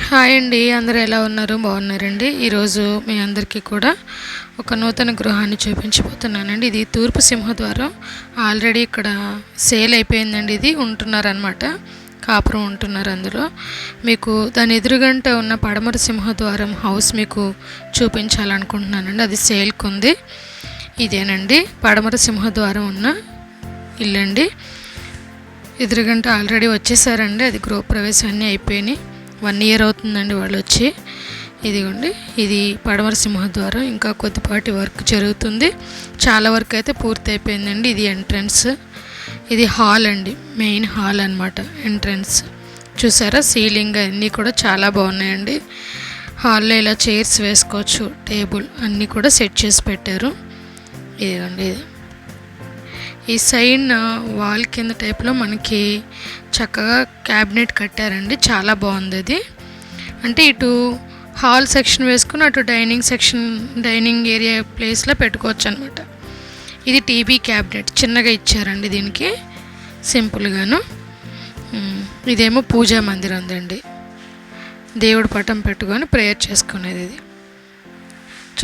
Hi అండి అందరూ ఎలా ఉన్నారు? బాగున్నారండి. ఈరోజు మీ అందరికీ కూడా ఒక నూతన గృహాన్ని చూపించబోతున్నానండి. ఇది తూర్పు సింహద్వారం. ఆల్రెడీ ఇక్కడ సేల్ అయిపోయిందండి ఇది. ఉంటున్నారనమాట కాపురం ఉంటున్నారు అందులో. మీకు దాని ఎదురుగంట ఉన్న పడమర సింహద్వారం హౌస్ మీకు చూపించాలనుకుంటున్నానండి. అది సేల్కి ఉంది. ఇదేనండి. పడమర సింహద్వారం ఉన్న ఇల్లండి. ఎదురుగంట ఆల్రెడీ వచ్చేసారండి. అది గృహప్రవేశం అన్నీ అయిపోయినాయి. వన్ ఇయర్ అవుతుందండి వాళ్ళు వచ్చి. ఇదిగోండి ఇది పడమర సింహద్వారం ఇంకా కొద్దిపాటి వర్క్ జరుగుతుంది. చాలా వరకు అయితే పూర్తి అయిపోయిందండి ఇది ఎంట్రన్స్. ఇది హాల్ అండి మెయిన్ హాల్ అనమాట ఎంట్రన్స్. చూసారా సీలింగ్ అన్నీ కూడా చాలా బాగున్నాయండి. హాల్లో ఇలా చైర్స్ వేసుకోవచ్చు టేబుల్ అన్నీ కూడా సెట్ చేసి పెట్టారు. ఇదిగోండి ఇది. ఈ సైడ్ వాల్ కింద టైప్లో మనకి చక్కగా క్యాబినెట్ కట్టారండి. చాలా బాగుంది అది అంటే ఇటు హాల్ సెక్షన్ వేసుకుని అటు డైనింగ్ సెక్షన్ డైనింగ్ ఏరియా ప్లేస్లో పెట్టుకోవచ్చు అనమాట ఇది టీవీ క్యాబినెట్. చిన్నగా ఇచ్చారండి దీనికి. సింపుల్గాను. ఇదేమో పూజా మందిరం ఉందండి దేవుడి పటం పెట్టుకొని ప్రేయర్ చేసుకునేది ఇది.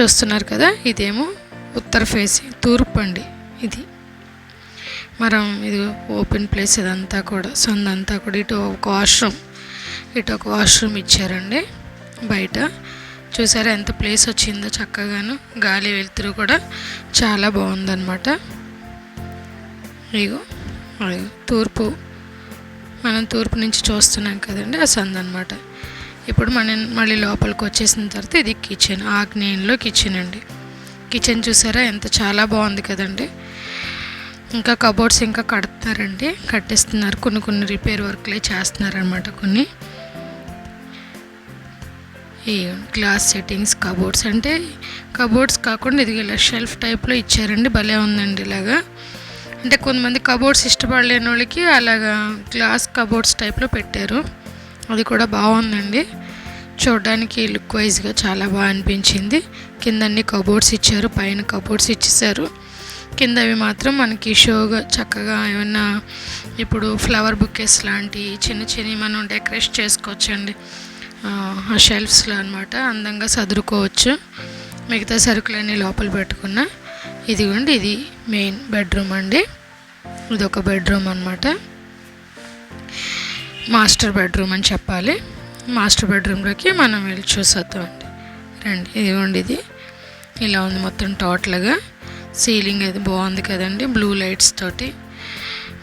చూస్తున్నారు కదా? ఇదేమో ఉత్తర ఫేసింగ్ తూర్పు అండి ఇది. మనం ఇది ఓపెన్ ప్లేస్ ఇదంతా కూడా. సందంతా కూడా ఇటు ఒక వాష్రూమ్ ఇటు ఒక వాష్రూమ్ ఇచ్చారండి బయట. చూసారా ఎంత ప్లేస్ వచ్చిందో చక్కగాను. గాలి వెలుతురు కూడా చాలా బాగుందన్నమాట. ఇగో తూర్పు. మనం తూర్పు నుంచి చూస్తున్నాం కదండి ఆ సంద్ అనమాట ఇప్పుడు మనం మళ్ళీ లోపలికి వచ్చేసిన తర్వాత ఇది కిచెన్ ఆగ్నేయంలో కిచెన్ అండి. కిచెన్ చూసారా ఎంత చాలా బాగుంది కదండి. ఇంకా కబోర్డ్స్ ఇంకా కడుతున్నారండి కట్టిస్తున్నారు. కొన్ని కొన్ని రిపేర్ వర్క్లే చేస్తున్నారనమాట కొన్ని. ఈ గ్లాస్ సెట్టింగ్స్ కబోర్డ్స్ అంటే కబోర్డ్స్ కాకుండా ఇది ఇలా షెల్ఫ్ టైప్లో ఇచ్చారండి. భలే ఉందండి ఇలాగా. అంటే కొంతమంది కబోర్డ్స్ ఇష్టపడలేని వాళ్ళకి అలాగా గ్లాస్ కబోర్డ్స్ టైప్లో పెట్టారు. అది కూడా బాగుందండి. చూడడానికి లుక్ వైజ్గా చాలా బాగా అనిపించింది. కింద అన్ని కబోర్డ్స్ ఇచ్చారు పైన కబోర్డ్స్ ఇచ్చేసారు. కిందవి మాత్రం మనకి షోగా చక్కగా ఏమన్నా ఇప్పుడు ఫ్లవర్ బుకేస్ లాంటి చిన్న చిన్నవి మనం డెకరేట్ చేసుకోవచ్చండి. ఆ, షెల్ఫ్స్లో అనమాట అందంగా సదురుకోవచ్చు. మిగతా సరుకులన్నీ లోపల పెట్టుకున్న. ఇదిగోండి ఇది మెయిన్ బెడ్రూమ్ అండి. ఇది ఒక బెడ్రూమ్ అనమాట మాస్టర్ బెడ్రూమ్ అని చెప్పాలి. మాస్టర్ బెడ్రూమ్లోకి మనం వెళ్ళి చూసేద్దామండి. రండి ఇదిగోండి ఇది. ఇలా ఉంది మొత్తం టోటల్గా సీలింగ్ అది బాగుంది కదండి. బ్లూ లైట్స్ తోటి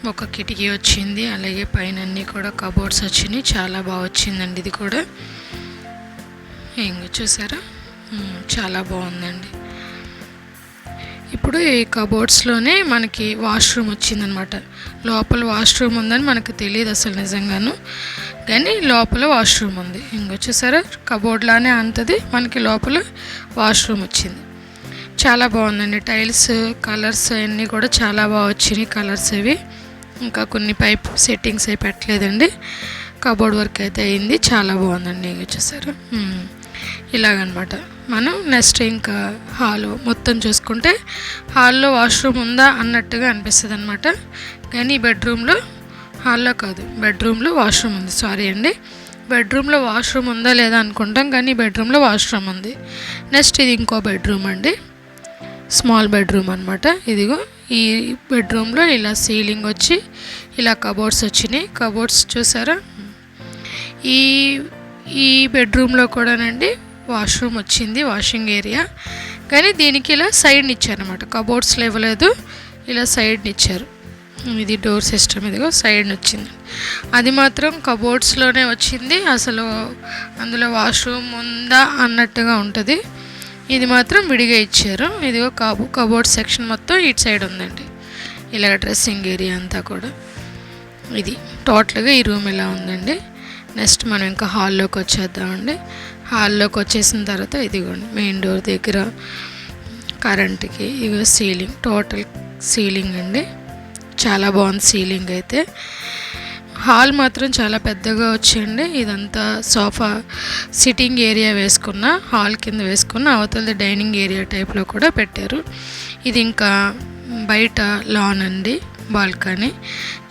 ఒక కిటికీ వచ్చింది. అలాగే పైన అన్నీ కూడా కబోర్డ్స్ వచ్చినాయి. చాలా బాగా వచ్చిందండి ఇది కూడా. ఇంక చూసారా? చాలా బాగుందండి. ఇప్పుడు ఈ కబోర్డ్స్లోనే మనకి వాష్రూమ్ వచ్చిందనమాట లోపల వాష్రూమ్ ఉందని మనకు తెలియదు అసలు నిజంగాను. కానీ లోపల వాష్రూమ్ ఉంది. ఇంకొచ్చేసారా చూసారా? కబోర్డ్ లానే అంతది. మనకి లోపల వాష్రూమ్ వచ్చింది. చాలా బాగుందండి టైల్స్ కలర్స్ అన్నీ కూడా చాలా బాగా వచ్చినాయి కలర్స్ అవి ఇంకా కొన్ని పైప్ సెట్టింగ్స్ అవి పెట్టలేదండి. కబోర్డ్ వర్క్ అయితే అయింది. చాలా బాగుందండి ఇక చూసారు? ఇలాగనమాట. మనం నెక్స్ట్ ఇంకా హాల్ మొత్తం చూసుకుంటే హాల్లో వాష్రూమ్ ఉందా అన్నట్టుగా అనిపిస్తుంది అనమాట కానీ బెడ్రూమ్లో హాల్లో కాదు. బెడ్రూమ్లో వాష్రూమ్ ఉంది. సారీ అండి. బెడ్రూమ్లో వాష్రూమ్ ఉందా లేదా అనుకుంటాం. కానీ బెడ్రూమ్లో వాష్రూమ్ ఉంది. నెక్స్ట్ ఇది ఇంకో బెడ్రూమ్ అండి. స్మాల్ బెడ్రూమ్ అనమాట ఇదిగో ఈ బెడ్రూమ్లో ఇలా సీలింగ్ వచ్చి ఇలా కబోర్డ్స్ వచ్చినాయి. కబోర్డ్స్ చూసారా? ఈ ఈ బెడ్రూమ్లో కూడానండి వాష్రూమ్ వచ్చింది వాషింగ్ ఏరియా. కానీ దీనికి ఇలా సైడ్ని ఇచ్చారనమాట కబోర్డ్స్లో ఇవ్వలేదు ఇలా సైడ్ని ఇచ్చారు. ఇది డోర్ సిస్టమ్ ఇదిగో సైడ్ వచ్చింది. అది మాత్రం కబోర్డ్స్లోనే వచ్చింది. అసలు అందులో వాష్రూమ్ ఉందా అన్నట్టుగా ఉంటుంది. ఇది మాత్రం విడిగా ఇచ్చారు. ఇదిగో కాబు కబోర్డ్ సెక్షన్ మొత్తం ఇటు సైడ్ ఉందండి. ఇలాగ డ్రెస్సింగ్ ఏరియా అంతా కూడా. ఇది టోటల్గా ఈ రూమ్ ఇలా ఉందండి. నెక్స్ట్ మనం ఇంకా హాల్లోకి వచ్చేద్దామండి. హాల్లోకి వచ్చేసిన తర్వాత ఇదిగోండి మెయిన్ డోర్ దగ్గర కరెంట్కి ఇదిగో సీలింగ్ టోటల్ సీలింగ్ అండి. చాలా బాగుంది సీలింగ్ అయితే. హాల్ మాత్రం చాలా పెద్దగా వచ్చింది. ఇదంతా సోఫా సిట్టింగ్ ఏరియా వేసుకున్న హాల్ కింద వేసుకున్న అవతల డైనింగ్ ఏరియా టైప్లో కూడా పెట్టారు. ఇది ఇంకా బయట లాన్ అండి బాల్కనీ.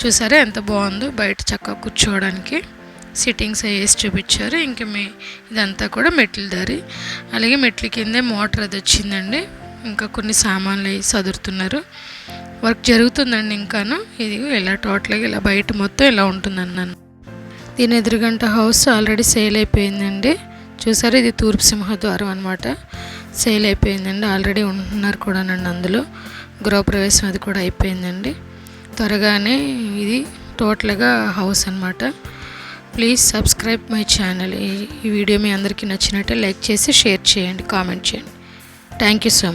చూసారా ఎంత బాగుందో బయట చక్కగా కూర్చోవడానికి. సిట్టింగ్స్ అవి వేసి చూపించారు. ఇంక మీ ఇదంతా కూడా మెట్ల దారి. అలాగే మెట్ల కిందే మోటార్ అది వచ్చిందండి. ఇంకా కొన్ని సామాన్లు అవి సదురుతున్నారు. వర్క్ జరుగుతుందండి ఇంకాను. ఇది ఇలా టోటల్గా ఇలా బయట మొత్తం ఇలా ఉంటుందన్నాను దీని ఎదురుగంట హౌస్ ఆల్రెడీ సేల్ అయిపోయిందండి. చూసారు? ఇది తూర్పు సింహద్వారం అనమాట సేల్ అయిపోయిందండి. ఆల్రెడీ ఉంటున్నారు కూడానండి అందులో. గృహప్రవేశం అది కూడా అయిపోయిందండి. త్వరగానే ఇది టోటల్గా హౌస్ అనమాట ప్లీజ్ సబ్స్క్రైబ్ మై ఛానల్. ఈ ఈ వీడియో మీ అందరికీ నచ్చినట్టే లైక్ చేసి షేర్ చేయండి కామెంట్ చేయండి. Thank you so much